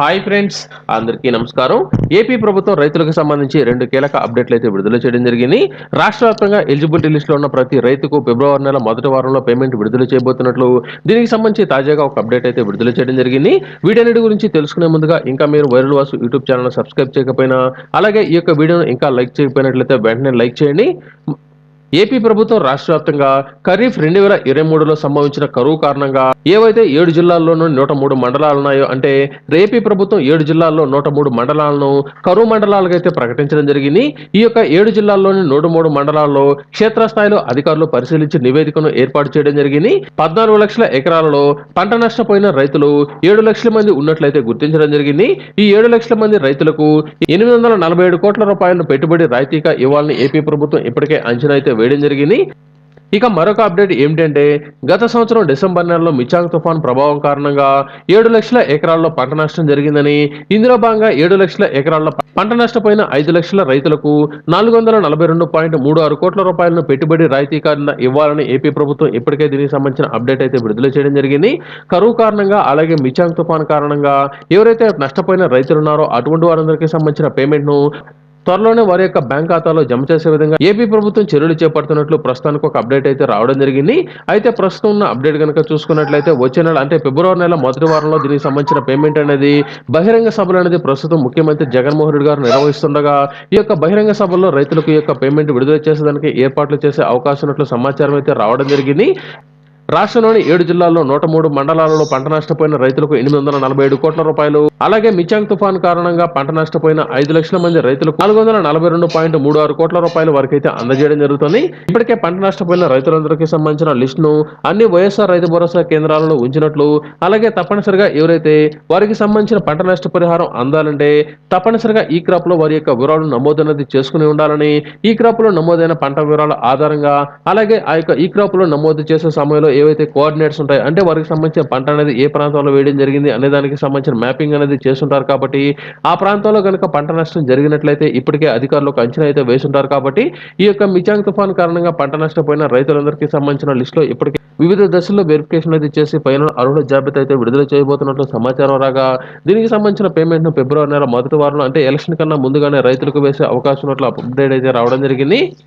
Hi friends అందరికీ నమస్కారం. AP ప్రభుత్వం రైతులకు సంబంధించి రెండు కీలక అప్డేట్లు అయితే విడుదల చేయడం జరిగింది. రాష్ట్ర వ్యాప్తంగా ఎలిజిబిలిటీ లిస్టులో ఉన్న ప్రతి రైతుకు ఫిబ్రవరి నెల మొదటి వారంలో పేమెంట్ విడుదల చేయబోతున్నట్లు దీనికి సంబంధించి తాజాగా ఒక అప్డేట్ అయితే విడుదల చేయడం జరిగింది. వీటన్నిటి గురించి తెలుసుకునే ముందుగా ఇంకా మీరు viral Vasu YouTube channel subscribe చేయకపోయినా అలాగే ఈ యొక్క వీడియోను ఇంకా లైక్ చేయకపోయినట్లయితే వెంటనే లైక్ చేయండి. ఏపీ ప్రభుత్వం రాష్ట్ర వ్యాప్తంగా ఖరీఫ్ రెండు వేల ఇరవై మూడులో సంభవించిన కరువు కారణంగా ఏవైతే ఏడు జిల్లాల్లోనూ నూట మూడు మండలాలు ఉన్నాయో అంటే ఏపీ ప్రభుత్వం ఏడు జిల్లాల్లో నూట మూడు మండలాలను కరువు మండలాలుగా అయితే ప్రకటించడం జరిగింది. ఈ యొక్క ఏడు జిల్లాల్లోని నూట మూడు మండలాల్లో క్షేత్రస్థాయిలో అధికారులు పరిశీలించి నివేదికను ఏర్పాటు చేయడం జరిగింది. పద్నాలుగు లక్షల ఎకరాలలో పంట నష్టపోయిన రైతులు ఏడు లక్షల మంది ఉన్నట్లయితే గుర్తించడం జరిగింది. ఈ ఏడు లక్షల మంది రైతులకు ఎనిమిది వందల నలభై ఏడు కోట్ల రూపాయలను పెట్టుబడి రాయితీగా ఇవ్వాలని ఏపీ ప్రభుత్వం ఇప్పటికే అంచనా అయితే వేయడం జరిగింది. ఇక మరొక అప్డేట్ ఏమిటంటే గత సంవత్సరం డిసెంబర్ నెలలో మిచాంగ్ తుఫాన్ ప్రభావం కారణంగా ఏడు లక్షల ఎకరాల్లో పంట నష్టం జరిగిందని ఇందులో భాగంగా ఏడు లక్షల ఎకరాల్లో పంట నష్టపోయిన ఐదు లక్షల రైతులకు నాలుగు వందల నలభై రెండు పాయింట్ మూడు ఆరు కోట్ల రూపాయలను పెట్టుబడి రాయితీ కింద ఇవ్వాలని ఏపీ ప్రభుత్వం ఇప్పటికే దీనికి సంబంధించిన అప్డేట్ అయితే విడుదల చేయడం జరిగింది. కరువు కారణంగా అలాగే మిచాంగ్ తుఫాన్ కారణంగా ఎవరైతే నష్టపోయిన రైతులు ఉన్నారో అటువంటి వారందరికీ సంబంధించిన పేమెంట్ను త్వరలోనే వారి యొక్క బ్యాంక్ ఖాతాలో జమ చేసే విధంగా ఏపీ ప్రభుత్వం చర్యలు చేపడుతున్నట్లు ప్రస్తుతానికి ఒక అప్డేట్ అయితే రావడం జరిగింది. అయితే ప్రస్తుతం ఉన్న అప్డేట్ కనుక చూసుకున్నట్లయితే వచ్చే నెల అంటే ఫిబ్రవరి నెల మొదటి వారంలో దీనికి సంబంధించిన పేమెంట్ అనేది బహిరంగ సభలు అనేది ప్రస్తుతం ముఖ్యమంత్రి జగన్మోహన్ రెడ్డి గారు నిర్వహిస్తుండగా ఈ యొక్క బహిరంగ సభల్లో రైతులకు ఈ యొక్క పేమెంట్ విడుదల చేసేదానికి ఏర్పాట్లు చేసే అవకాశం ఉన్నట్లు సమాచారం అయితే రావడం జరిగింది. రాష్ట్రంలోని ఏడు జిల్లాల్లో నూట మూడు మండలాలలో పంట నష్టపోయిన రైతులకు ఎనిమిది వందల నలభై ఏడు కోట్ల రూపాయలు. అలాగే మిచాంగ్ తుఫాన్ కారణంగా పంట నష్టపోయిన ఐదు లక్షల మంది రైతులకు నాలుగు వందల నలభై రెండు పాయింట్ మూడు ఆరు కోట్ల రూపాయల వరకైతే అందజేయడం జరుగుతుంది. ఇప్పటికే పంట నష్టపోయిన రైతులందరికీ సంబంధించిన లిస్ట్ను అన్ని వైఎస్ఆర్ రైతు భరోసా కేంద్రాలలో ఉంచినట్లు అలాగే తప్పనిసరిగా ఎవరైతే వారికి సంబంధించిన పంట నష్ట పరిహారం అందాలంటే తప్పనిసరిగా ఈ క్రాప్లో వారి యొక్క వివరాలు నమోదు అనేది చేసుకుని ఉండాలని ఈ క్రాప్లో నమోదైన పంట వివరాల ఆధారంగా అలాగే ఆ యొక్క ఈ క్రాప్లో నమోదు చేసే సమయంలో ఏవైతే కోఆర్డినేట్స్ ఉంటాయి అంటే వారికి సంబంధించిన పంట అనేది ఏ ప్రాంతంలో వేయడం జరిగింది అనే దానికి సంబంధించిన మ్యాపింగ్ అనేది చేస్తుంటారు కాబట్టి ఆ ప్రాంతంలో కనుక పంట నష్టం జరిగినట్లయితే ఇప్పటికే అధికారులు ఒక అంచనా అయితే వేసుంటారు కాబట్టి ఈ యొక్క మిచాంగ్ తుఫాన్ కారణంగా పంట నష్టపోయిన రైతులందరికీ సంబంధించిన లిస్టులో ఇప్పటికే వివిధ దశల్లో వెరిఫికేషన్ అయితే చేసి పైన అర్హుల జాబితా అయితే విడుదల చేయబోతున్నట్లు సమాచారం రాగా దీనికి సంబంధించిన పేమెంట్ను ఫిబ్రవరి నెల మొదటి వారంలో అంటే ఎలక్షన్ కన్నా ముందుగానే రైతులకు వేసే అవకాశం ఉన్నట్లు అప్డేట్ అయితే రావడం జరిగింది.